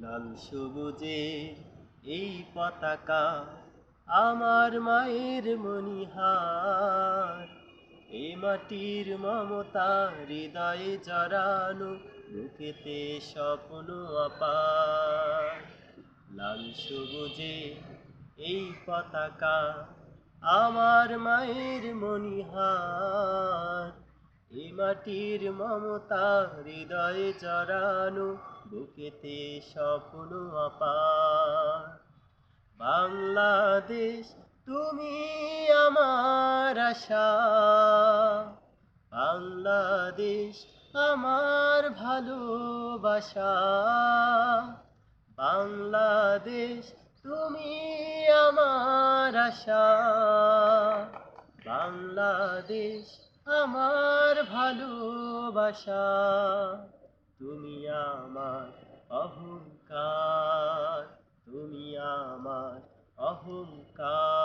লাল সবুজে এই পতাকা আমার মায়ের মনিহার এই মাটির মমতা হৃদয়ে জড়ানো, বুকেতে স্বপ্ন অপার। লাল সবুজে এই পতাকা আমার মায়ের মনিহার এ মাটির মমতা, হৃদয়ে জড়ানো বুকেতে স্বপ্ন অপার। বাংলাদেশ, তুমি আমার আশা। বাংলাদেশ, আমার ভালোবাসা। বাংলাদেশ, তুমি আমার আশা। বাংলাদেশ আমার ভালোবাসা তুমি আমার অহংকার তুমি আমার অহংকার।